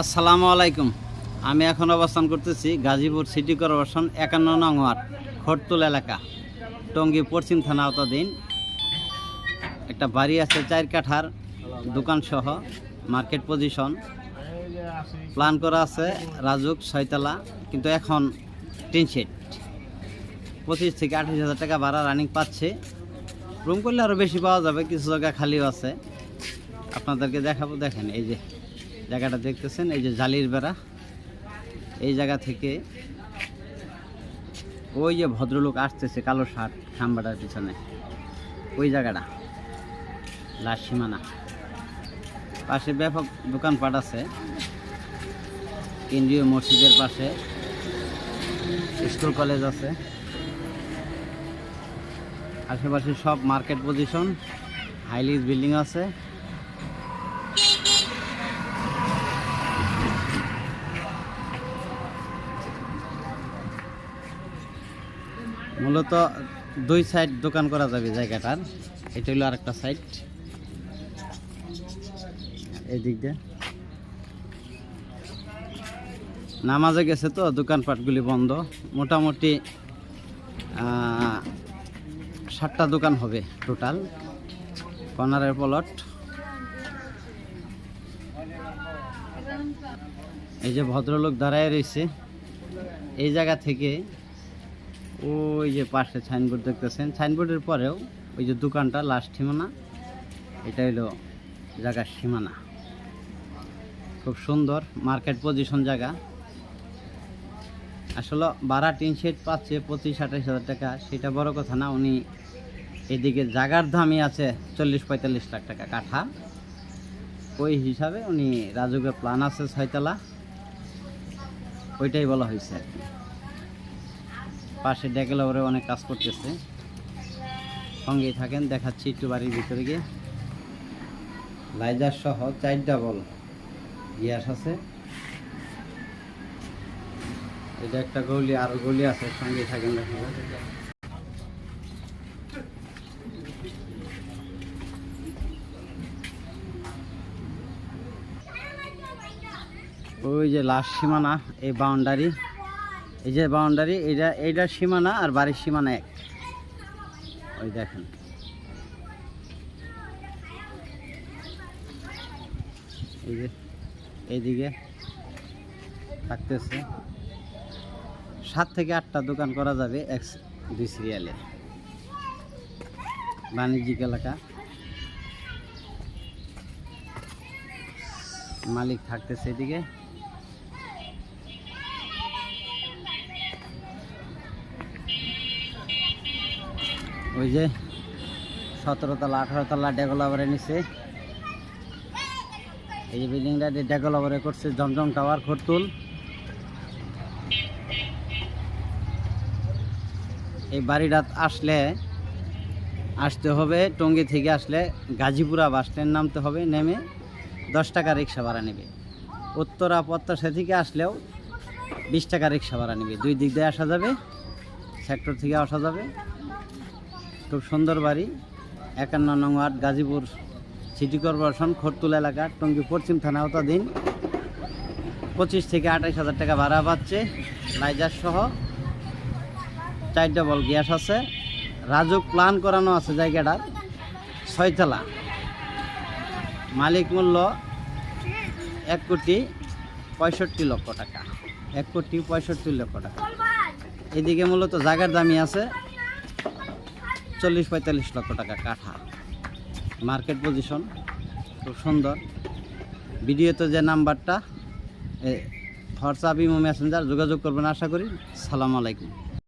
আসসালামু আলাইকুম। আমি এখন অবস্থান করতেছি গাজীপুর সিটি কর্পোরেশন একান্ন নং ওয়ার্ড এলাকা, টঙ্গী পশ্চিম থানা আওতাধীন। একটা বাড়ি আছে চার কাঠার দোকান সহ, মার্কেট পজিশন। প্ল্যান করা আছে রাজুক ছয়তলা, কিন্তু এখন টিন শেড। পঁচিশ থেকে আঠাশ হাজার টাকা ভাড়া রানিং পাচ্ছে। রুম করলে আরও বেশি পাওয়া যাবে, কিছু জায়গা খালিও আছে। আপনাদেরকে দেখাবো, দেখেন, এই যে জায়গাটা দেখতেছেন, এই যে জালির বেড়া। এই জায়গা থেকে ওই যে ভদ্রলোক আসতেছে কালো শার্ট, খাম্বাটার পিছনে। ওই জায়গাটা, লাশ সীমানা। পাশে ব্যাপক দোকানপাট আছে। কেন্দ্রীয় মসজিদের পাশে স্কুল কলেজ আছে। আশেপাশে সব মার্কেট পজিশন হাইলিজ বিল্ডিং আছে। মূলত দুই সাইড দোকান করা যাবে জায়গাটার। এটা হলো আরেকটা সাইড এই দিক দিয়ে। নামাজে গেছে তো, দোকানপাটগুলি বন্ধ। মোটামুটি সাতটা দোকান হবে টোটাল কর্নারের প্লট এই যে ভদ্রলোক দাঁড়ায় রয়েছে। এই জায়গা থেকে ওই যে পাশে সাইনবোর্ড দেখতেছেন। সাইনবোর্ডের পরেও ওই যে দোকানটা লাস্ট সীমানা, এটা হলো জায়গার সীমানা। খুব সুন্দর মার্কেট পজিশন জায়গা। আসলে ভাড়া টিন শেড পাচ্ছে পঁচিশ আঠাশ হাজার টাকা, সেটা বড় কথা না, উনি এদিকে জাগার দামই আছে চল্লিশ পঁয়তাল্লিশ লাখ টাকা কাঠা। ওই হিসাবে উনি রাজুকের প্ল্যান আছে ছয়তলা। ওইটাই বলা হয়েছে আর কি। পাশে ডেকেলাওরে অনেক কাজ করতেছে। সঙ্গেই থাকেন, দেখাচ্ছি একটু বাড়ির ভিতরে গিয়ে। লাইজার সহ চার ডাবল গ্যাস আছে। এটা একটা গলি, আর গলি আছে, সঙ্গেই থাকেন দেখা ওই যে লাস্ট সীমানা, এই বাউন্ডারি। এই যে বাউন্ডারি এটা এইটার সীমানা আর বাড়ির সীমানা এক। ওই দেখেন। এই যে, এইদিকে থাকতেছে। সাত থেকে আটটা দোকান করা যাবে এক দুই সিরিয়ালে বাণিজ্যিক এলাকা। মালিক থাকতেছে এদিকে। ওই যে সতেরো তলা আঠারো তলা ডেভেলপারে নিছে। এই যে বিল্ডিংটা ডেভেলপারে করছে জমজম টাওয়ার, খরতুল। এই বাড়িটা আসলে আসতে হবে, টঙ্গী থেকে আসলে গাজীপুরা বাস স্ট্যান্ড নামতে হবে, নেমে দশ টাকা রিক্সা ভাড়া নেবে। উত্তরা প্রত্যাশা থেকে আসলেও বিশ টাকা রিক্সা ভাড়া নেবে। দুই দিক দিয়ে আসা যাবে, সেক্টর থেকে আসা যাবে। খুব সুন্দর বাড়ি। একান্ন নং ward, Gazipur city corporation, Khartul এলাকা, টঙ্গী পশ্চিম থানা আওতাধীন পঁচিশ থেকে আঠাশ হাজার টাকা ভাড়া পাচ্ছে লাইজার সহ। চার ডবল গ্যাস আছে। রাজুক প্ল্যান করানো আছে জায়গাটার ছয়তলা। মালিক মূল্য এক কোটি পঁয়ষট্টি লক্ষ টাকা। এক কোটি পঁয়ষট্টি লক্ষ টাকা। এদিকে মূলত জায়গার দামি আছে। চল্লিশ পঁয়তাল্লিশ লক্ষ টাকা কাঠা। মার্কেট পজিশন খুব সুন্দর। ভিডিওতে যে নাম্বারটা হোয়াটসঅ্যাপ ইমো মেসেঞ্জার যোগাযোগ করবেন আশা করি। সালাম আলাইকুম।